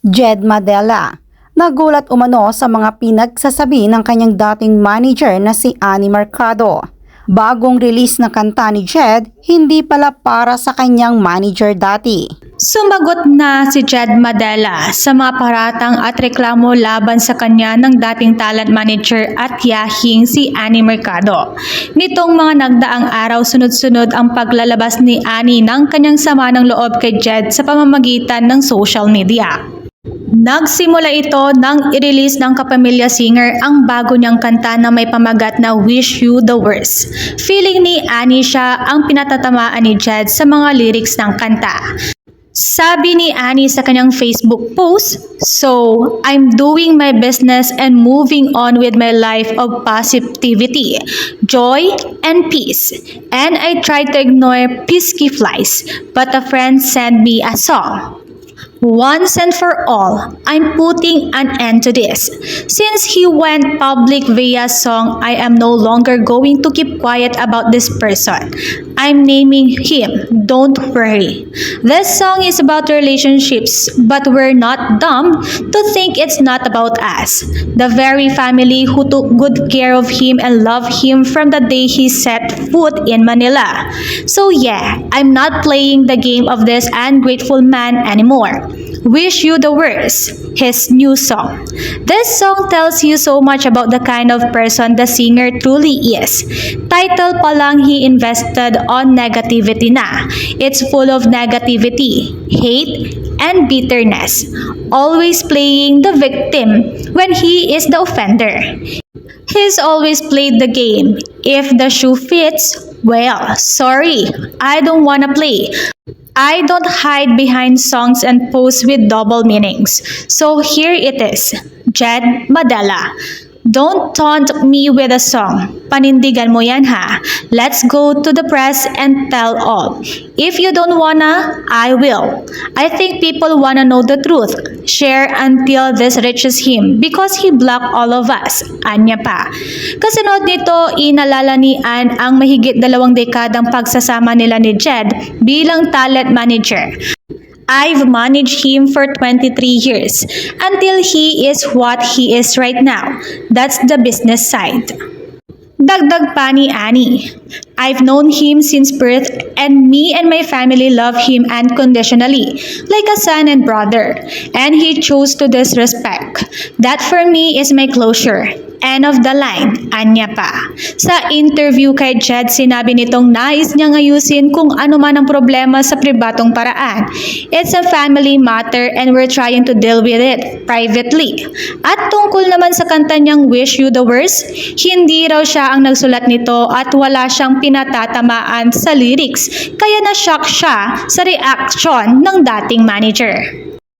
Jed Madela. Nagulat umano sa mga pinagsasabi ng kanyang dating manager na si Annie Mercado. Bagong release na kanta ni Jed, hindi pala para sa kanyang manager dati. Sumagot na si Jed Madela sa mga paratang at reklamo laban sa kanya ng dating talent manager at yahing si Annie Mercado. Nitong mga nagdaang araw sunod-sunod ang paglalabas ni Annie ng kanyang sama ng loob kay Jed sa pamamagitan ng social media. Nagsimula ito nang i-release ng Kapamilya Singer ang bago niyang kanta na may pamagat na Wish You the Worst. Feeling ni Annie siya ang pinatatamaan ni Jed sa mga lyrics ng kanta. Sabi ni Annie sa kanyang Facebook post, So, I'm doing my business and moving on with my life of positivity, joy, and peace. And I tried to ignore pesky flies, but a friend sent me a song. Once and for all, I'm putting an end to this. Since he went public via song, I am no longer going to keep quiet about this person. I'm naming him. Don't worry. This song is about relationships, but we're not dumb to think it's not about us. The very family who took good care of him and loved him from the day he set foot in Manila. So yeah, I'm not playing the game of this ungrateful man anymore. Wish You the Worst, his new song. This song tells you so much about the kind of person the singer truly is. Title pa lang he invested on negativity na. It's full of negativity, hate, and bitterness. Always playing the victim when he is the offender. He's always played the game. If the shoe fits, well, sorry, I don't wanna play. I don't hide behind songs and posts with double meanings. So here it is, Jed Madela. Don't taunt me with a song. Panindigan mo yan ha. Let's go to the press and tell all. If you don't wanna, I will. I think people wanna know the truth. Share until this reaches him because he blocked all of us. Anya pa. Kasunod nito, inalala ni Ann ang mahigit dalawang dekadang pagsasama nila ni Jed bilang talent manager. I've managed him for 23 years until he is what he is right now. That's the business side. Dagdag pa ni Annie. I've known him since birth and me and my family love him unconditionally, like a son and brother. And he chose to disrespect. That for me is my closure. End of the line, anya pa. Sa interview kay Jed, sinabi nitong nais niyang ayusin kung ano man ang problema sa pribatong paraan. It's a family matter and we're trying to deal with it privately. At tungkol naman sa kanta niyang Wish You the Worst, hindi raw siya ang nagsulat nito at wala siyang pinatatamaan sa lyrics kaya na-shock siya sa reaction ng dating manager.